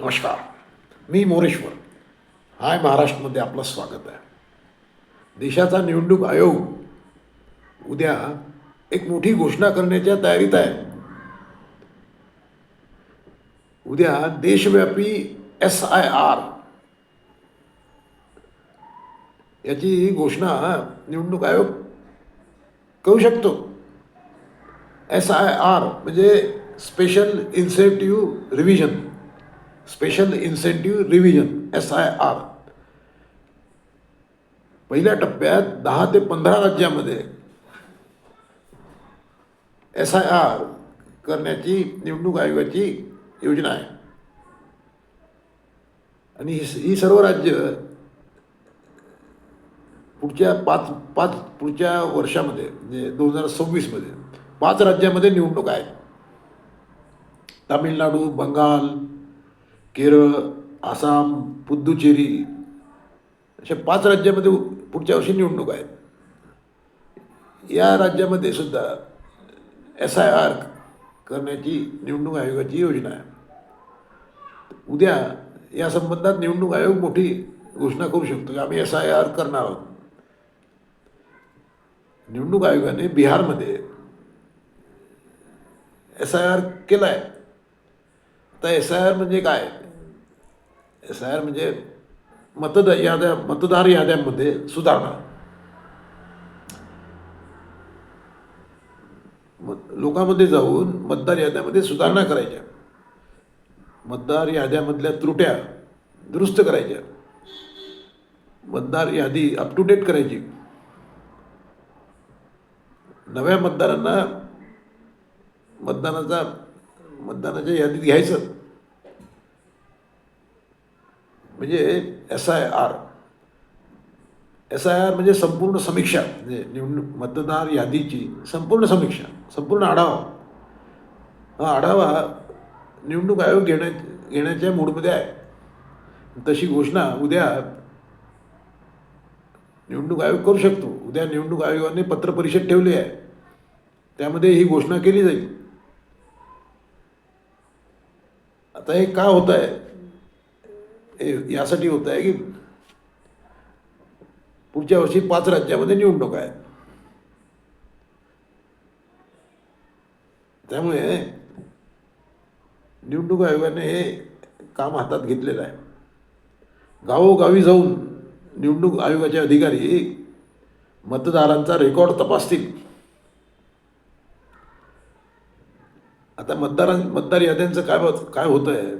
नमस्कार. मी मोरेश्वर. हाय महाराष्ट्रमध्ये आपलं स्वागत आहे. देशाचा निवडणूक आयोग उद्या एक मोठी घोषणा करण्याच्या तयारीत आहे. उद्या देशव्यापी एस आय आर याची घोषणा निवडणूक आयोग करू शकतो. एस आय आर म्हणजे special incentive revision. Special incentive revision S I R पहिल्या टप्प्यात दहा ते पंधरा राज्यामध्ये एस आय आर करण्याची निवडणूक आयोगाची योजना आहे. आणि ही ही सर्व राज्य पुढच्या पाच पाच पुढच्या वर्षामध्ये म्हणजे दोन हजार सव्वीसमध्ये पाच राज्यामध्ये निवडणूक आहे तामिळनाडू बंगाल केरळ आसाम पुद्दुचेरी अशा पाच राज्यामध्ये पुढच्या वर्षी निवडणूक आहेत. या राज्यामध्ये सुद्धा एस आय आर करण्याची निवडणूक आयोगाची योजना आहे. उद्या या संबंधात निवडणूक आयोग मोठी घोषणा करू शकतो की आम्ही एस आय आर करणार आहोत. निवडणूक आयोगाने बिहारमध्ये एस आय आर केला आहे तर एस आय आर म्हणजे काय? एस आय आर म्हणजे मतदा याद्या मतदार याद्यांमध्ये सुधारणा. लोकांमध्ये जाऊन मतदार याद्यामध्ये सुधारणा करायच्या. मतदार याद्यामधल्या त्रुट्या दुरुस्त करायच्या. मतदार यादी अप टू डेट करायची. नव्या मतदारांना मतदानाचा मतदानाच्या यादीत घ्यायचं. म्हणजे S I R S I R म्हणजे संपूर्ण समीक्षा. म्हणजे निवडणूक मतदार यादीची संपूर्ण समीक्षा संपूर्ण आढावा. हा आढावा निवडणूक आयोग घेण्या घेण्याच्या मूडमध्ये आहे. तशी घोषणा उद्या निवडणूक आयोग करू शकतो. उद्या निवडणूक आयोगाने पत्रपरिषद ठेवली आहे. त्यामध्ये ही घोषणा केली जाईल. आता हे का होत आहे हे यासाठी होत आहे की पुढच्या वर्षी पाच राज्यामध्ये निवडणूक आहे. त्यामुळे निवडणूक आयोगाने हे काम हातात घेतलेलं आहे. गावोगावी जाऊन निवडणूक आयोगाचे अधिकारी मतदारांचा रेकॉर्ड तपासतील. आता मतदारां मतदार याद्यांचं काय काय होतं आहे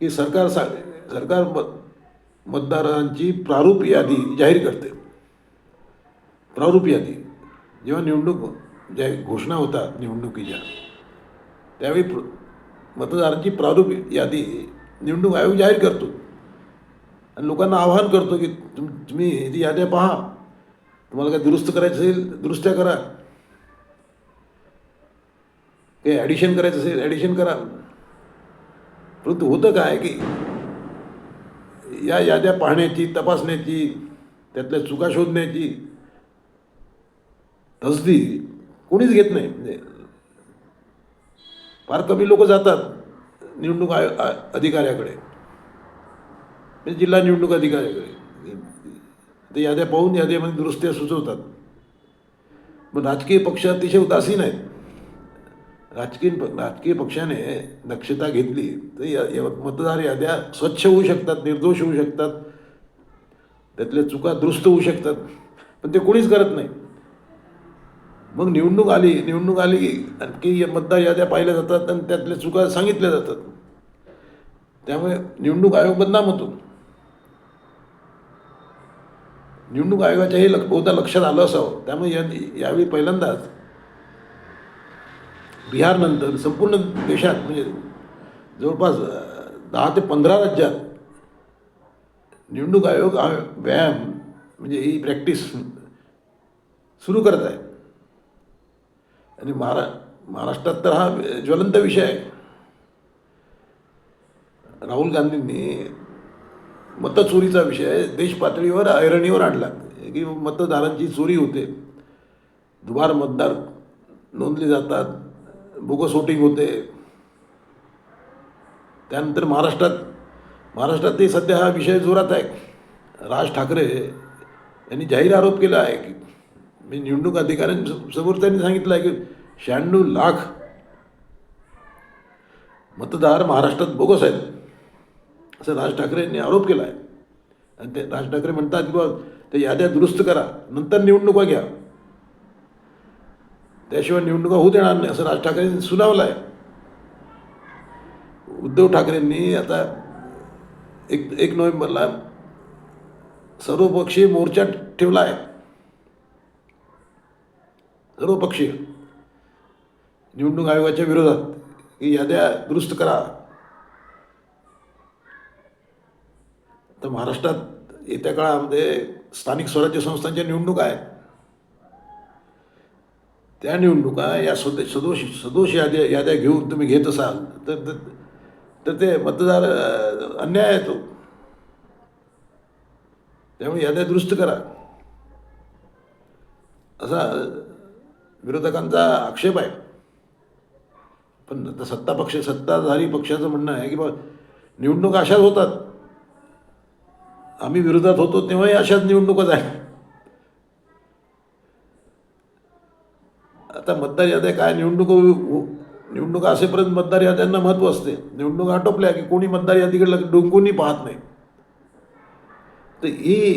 की सरकार सा सरकार मत मतदारांची प्रारूप यादी जाहीर करते. प्रारूप यादी. जेव्हा निवडणूक ज्या घोषणा होतात निवडणुकीच्या त्यावेळी प्र मतदारांची प्रारूप यादी निवडणूक आयोग जाहीर करतो. आणि लोकांना आवाहन करतो की तुम तुम्ही ती याद्या पहा. तुम्हाला काय दुरुस्त करायचं असेल दुरुस्त्या करा. काही ॲडिशन करायचं असेल ॲडिशन करा. परंतु होतं काय की या याद्या पाहण्याची तपासण्याची त्यातल्या चुका शोधण्याची तसदी कोणीच घेत नाही. म्हणजे फार कमी लोक जातात निवडणूक आय अधिकाऱ्याकडे. म्हणजे जिल्हा निवडणूक अधिकाऱ्याकडे. ते याद्या पाहून याद्यामध्ये दुरुस्त्या सुचवतात. पण राजकीय पक्ष अतिशय उदासीन आहेत. राजकीय प- राजकीय पक्षाने दक्षता घेतली तर या मतदार याद्या स्वच्छ होऊ शकतात निर्दोष होऊ शकतात. त्यातल्या चुका दुरुस्त होऊ शकतात. पण ते कोणीच करत नाही. मग निवडणूक आली निवडणूक आली की आणखी या मतदार याद्या पाहिल्या जातात आणि त्यातल्या चुका सांगितल्या जातात. त्यामुळे निवडणूक आयोग बदनाम होतो. निवडणूक आयोगाच्या हे लक्ष बहुधा लक्षात आलं असावं. त्यामुळे या यावेळी पहिल्यांदाच बिहारनंतर संपूर्ण देशात म्हणजे जवळपास दहा ते पंधरा राज्यात निवडणूक आयोग हा व्यायाम म्हणजे ही प्रॅक्टिस सुरू करत आहे. आणि महारा महाराष्ट्रात तर हा ज्वलंत विषय आहे. राहुल गांधींनी मतचोरीचा विषय देशपातळीवर ऐरणीवर आणला. की मतदारांची चोरी होते. दुबार मतदार नोंदले जातात. बोगस वोटिंग होते. त्यानंतर महाराष्ट्रात महाराष्ट्रातही सध्या हा विषय जोरात आहे. राज ठाकरे यांनी जाहीर आरोप केला आहे की मी निवडणूक अधिकाऱ्यांसमोर त्यांनी सांगितलं आहे की शहाण्णव लाख मतदार महाराष्ट्रात बोगस आहेत. असं राज ठाकरे यांनी आरोप केला आहे. आणि ते राज ठाकरे म्हणतात की बाबा त्या याद्या दुरुस्त करा. नंतर निवडणुका घ्या. त्याशिवाय निवडणुका होऊ देणार नाही असं राज ठाकरेंनी सुनावलं आहे उद्धव ठाकरेंनी आता एक एक नोव्हेंबरला सर्वपक्षीय मोर्चा ठेवला आहे सर्वपक्षीय. निवडणूक आयोगाच्या विरोधात. की याद्या दुरुस्त करा. तर महाराष्ट्रात येत्या काळामध्ये स्थानिक स्वराज्य संस्थांच्या निवडणूक आहेत. त्या निवडणुका या सद सदोष सदोष याद्या याद्या घेऊन तुम्ही घेत असाल तर तर- ते मतदार अन्याय आहे तो. त्यामुळे याद्या दुरुस्त करा. असा विरोधकांचा आक्षेप आहे. पण आता सत्ता पक्ष सत्ताधारी पक्षाचं म्हणणं आहे की बा निवडणूक अशाच होतात. आम्ही विरोधात होतो तेव्हाही अशाच निवडणुका झाल्या. आता मतदार याद्या काय निवडणूक निवडणुका असेपर्यंत मतदार याद्यांना महत्त्व असते. निवडणूक आटोपल्या की कोणी मतदार यादीकडे लग- पाहत नाही. तर ही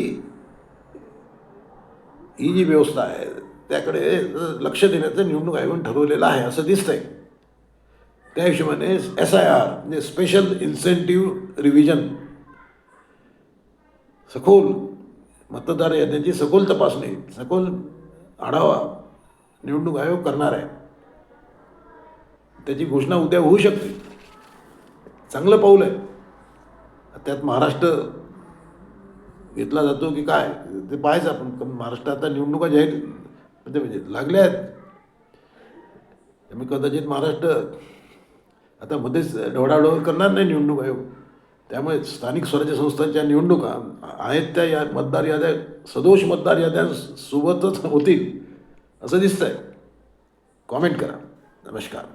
ही जी व्यवस्था आहे त्याकडे लक्ष देण्याचं निवडणूक आयोगाने ठरवलेलं आहे असं दिसतंय. त्या हिशोबाने एस आय आर म्हणजे स्पेशल इन्सेंटिव्ह रिव्हिजन सखोल मतदार याद्यांची सखोल तपासणी सखोल आढावा निवडणूक आयोग करणार आहे. त्याची घोषणा उद्या होऊ शकते. चांगलं पाऊल आहे. त्यात महाराष्ट्र घेतला जातो की काय ते पाहायचं आपण. महाराष्ट्र आता निवडणुका जाहीर म्हणजे, म्हणजे लागल्या आहेत. त्यामुळे कदाचित महाराष्ट्र आता मध्येच ढवळाढवळ करणार नाही निवडणूक आयोग. त्यामुळे स्थानिक स्वराज्य संस्थांच्या निवडणुका आहेत त्या या मतदार याद्या सदोष मतदार याद्या सोबतच होतील. असं दिसतंय. कॉमेंट करा. नमस्कार.